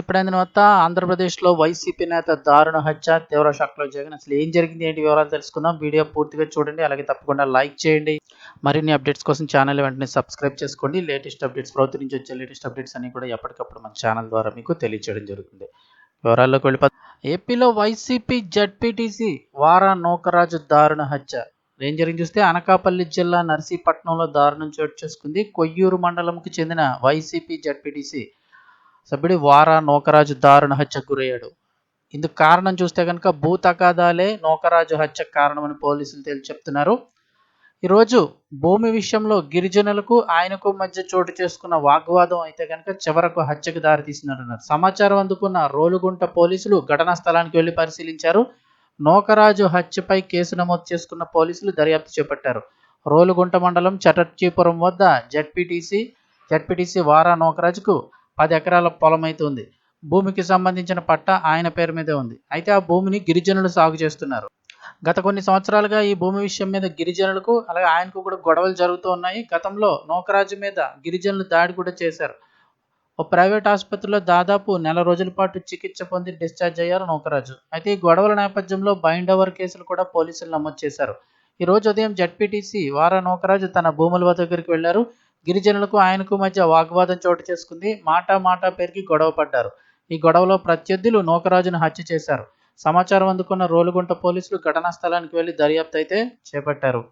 ఇప్పుడైన తర్వాత ఆంధ్రప్రదేశ్లో వైసీపీ నేత దారుణ హత్య తీవ్ర షాక్లో జగన్ అసలు ఏం జరిగింది ఏంటి వివరాలు తెలుసుకుందాం. వీడియో పూర్తిగా చూడండి అలాగే తప్పకుండా లైక్ చేయండి. మరిన్ని అప్డేట్స్ కోసం ఛానల్ వెంటనే సబ్స్క్రైబ్ చేసుకోండి. లేటెస్ట్ అప్డేట్స్ ప్రభుత్వం నుంచి వచ్చే లేటెస్ట్ అప్డేట్స్ అన్ని కూడా ఎప్పటికప్పుడు మన ఛానల్ ద్వారా మీకు తెలియజేయడం జరుగుతుంది. వివరాల్లోకి వెళ్ళిపో ఏపీలో వైసీపీ జడ్పీటీసీ వారా నూకరాజు దారుణ హత్య. ఏం జరిగింది చూస్తే అనకాపల్లి జిల్లా నర్సీపట్నంలో దారుణం చోటు చేసుకుంది. కొయ్యూరు మండలంకు చెందిన వైసీపీ జడ్పీటీసీ సభ్యుడి వారా నోకరాజు దారుణ హత్యకు గురయ్యాడు. ఇందుకు కారణం చూస్తే కనుక భూ తగాదాలే నోకరాజు హత్యకు కారణమని పోలీసులు తేల్చి చెప్తున్నారు. ఈరోజు భూమి విషయంలో గిరిజనులకు ఆయనకు మధ్య చోటు చేసుకున్న వాగ్వాదం అయితే కనుక చివరకు హత్యకు దారితీసినట్టున్నారు సమాచారం అందుకున్న రోలుగుంట పోలీసులు ఘటనా స్థలానికి వెళ్ళి పరిశీలించారు. నోకరాజు హత్యపై కేసు నమోదు చేసుకున్న పోలీసులు దర్యాప్తు చేపట్టారు. రోలుగుంట మండలం చటర్జీపురం వద్ద జడ్పీటీసీ జడ్పీటీసీ వారా నోకరాజుకు పది ఎకరాల పొలం అయితే ఉంది. భూమికి సంబంధించిన పట్ట ఆయన పేరు మీదే ఉంది. అయితే ఆ భూమిని గిరిజనులు సాగు చేస్తున్నారు. గత కొన్ని సంవత్సరాలుగా ఈ భూమి విషయం మీద గిరిజనులకు అలాగే ఆయనకు కూడా గొడవలు జరుగుతూ ఉన్నాయి. గతంలో నోకరాజు మీద గిరిజనులు దాడి కూడా చేశారు. ఓ ప్రైవేట్ ఆసుపత్రిలో దాదాపు నెల రోజుల పాటు చికిత్స పొంది డిశ్చార్జ్ అయ్యారు నౌకరాజు. అయితే ఈ గొడవల నేపథ్యంలో బైండ్ ఓవర్ కేసులు కూడా పోలీసులు నమోదు చేశారు. ఈ రోజు ఉదయం జడ్పీటీసీ వారా నౌకరాజు తన భూముల దగ్గరికి వెళ్ళారు గిరిజనులకు ఆయనకు మధ్య వాగ్వాదం చోటు చేసుకుంది. మాట మాట పేరుకి గొడవ పడ్డారు. ఈ గొడవలో ప్రత్యర్థులు నూకరాజును హత్య చేశారు. సమాచారం అందుకున్న రోలుగుంట పోలీసులు ఘటనా స్థలానికి వెళ్ళి దర్యాప్తు అయితే చేపట్టారు.